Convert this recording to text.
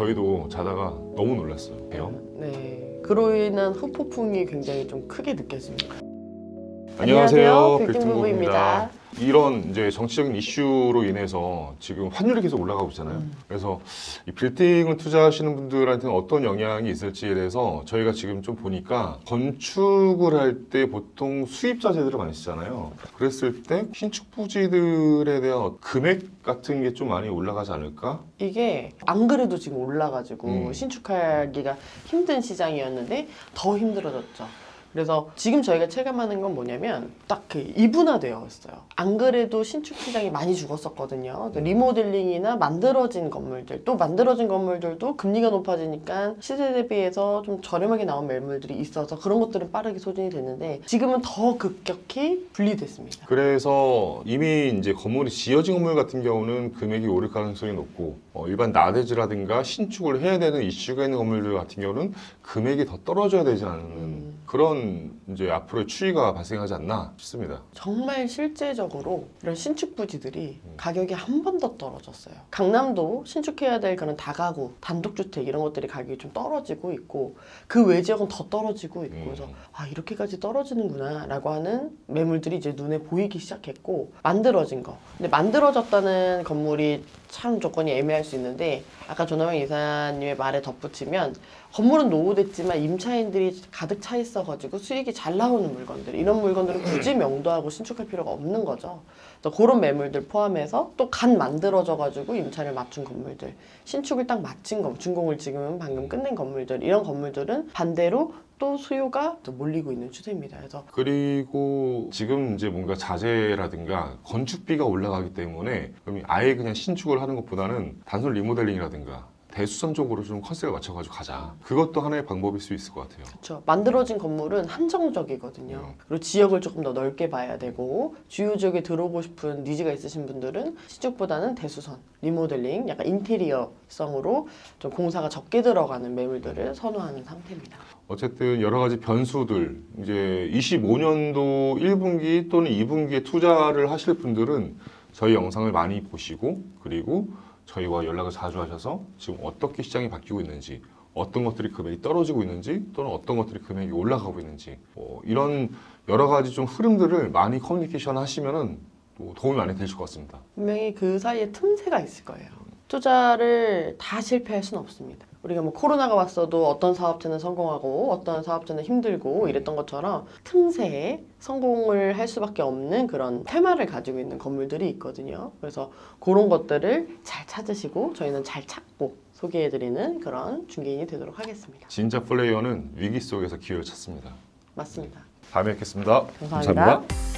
저희도 자다가 너무 놀랐어요. 대형. 네. 그로 인한 후폭풍이 굉장히 좀 크게 느껴집니다. 안녕하세요. 안녕하세요. 빌딩 빌딩 부부입니다. 이런 이제 정치적인 이슈로 인해서 지금 환율이 계속 올라가고 있잖아요. 음. 그래서 이 빌딩을 투자하시는 분들한테는 어떤 영향이 있을지에 대해서 저희가 지금 좀 보니까 건축을 할 때 보통 수입 자재들을 많이 쓰잖아요. 그랬을 때 신축 부지들에 대한 금액 같은 게 좀 많이 올라가지 않을까? 이게 안 그래도 지금 올라가지고 음. 신축하기가 힘든 시장이었는데 더 힘들어졌죠. 그래서 지금 저희가 체감하는 건 뭐냐면 딱 그 이분화되어 있어요. 안 그래도 신축 시장이 많이 죽었었거든요. 그 리모델링이나 만들어진 건물들 또 만들어진 건물들도 금리가 높아지니까 시세 대비해서 좀 저렴하게 나온 매물들이 있어서 그런 것들은 빠르게 소진이 됐는데 지금은 더 급격히 분리됐습니다. 그래서 이미 이제 건물이 지어진 건물 같은 경우는 금액이 오를 가능성이 높고 어, 일반 나대지라든가 신축을 해야 되는 이슈가 있는 건물들 같은 경우는 금액이 더 떨어져야 되지 않는 음. 그런 이제 앞으로의 추이가 발생하지 않나 싶습니다. 정말 실제적으로 이런 신축 부지들이 음. 가격이 한 번 더 떨어졌어요. 강남도 신축해야 될 그런 다가구, 단독주택 이런 것들이 가격이 좀 떨어지고 있고 그 외 지역은 더 떨어지고 있고 음. 그래서 아 이렇게까지 떨어지는구나라고 하는 매물들이 이제 눈에 보이기 시작했고 만들어진 거. 근데 만들어졌다는 건물이 참 조건이 애매할 수 있는데 아까 조남영 이사님의 말에 덧붙이면 건물은 노후됐지만 임차인들이 가득 차 있어가지고 수익이 잘 나오는 물건들 이런 물건들은 굳이 명도하고 신축할 필요가 없는 거죠. 그래서 그런 매물들 포함해서 또 간 만들어져 가지고 임차를 맞춘 건물들 신축을 딱 마친 건 준공을 지금 방금 끝낸 건물들 이런 건물들은 반대로 또 수요가 또 몰리고 있는 추세입니다. 그래서 그리고 지금 이제 뭔가 자재라든가 건축비가 올라가기 때문에 그럼 아예 그냥 신축을 하는 것보다는 단순 리모델링이라든가 대수선 쪽으로 좀 컨셉을 맞춰가지고 가자. 그것도 하나의 방법일 수 있을 것 같아요. 그렇죠. 만들어진 건물은 한정적이거든요. 음. 그리고 지역을 조금 더 넓게 봐야 되고 주요 지역에 들어오고 싶은 니즈가 있으신 분들은 신축보다는 대수선, 리모델링, 약간 인테리어성으로 좀 공사가 적게 들어가는 매물들을 선호하는 상태입니다. 어쨌든 여러 가지 변수들 이제 25년도 1분기 또는 2분기에 투자를 하실 분들은 저희 영상을 많이 보시고 그리고 저희와 연락을 자주 하셔서 지금 어떻게 시장이 바뀌고 있는지 어떤 것들이 금액이 떨어지고 있는지 또는 어떤 것들이 금액이 올라가고 있는지 뭐 이런 여러 가지 좀 흐름들을 많이 커뮤니케이션 하시면은 또 도움이 많이 되실 것 같습니다. 분명히 그 사이에 틈새가 있을 거예요. 투자를 다 실패할 수는 없습니다. 우리가 뭐 코로나가 왔어도 어떤 사업체는 성공하고 어떤 사업체는 힘들고 이랬던 것처럼 틈새에 성공을 할 수밖에 없는 그런 테마를 가지고 있는 건물들이 있거든요. 그래서 그런 것들을 잘 찾으시고 저희는 잘 찾고 소개해드리는 그런 중개인이 되도록 하겠습니다. 진짜 플레이어는 위기 속에서 기회를 찾습니다. 맞습니다. 다음에 뵙겠습니다 감사합니다.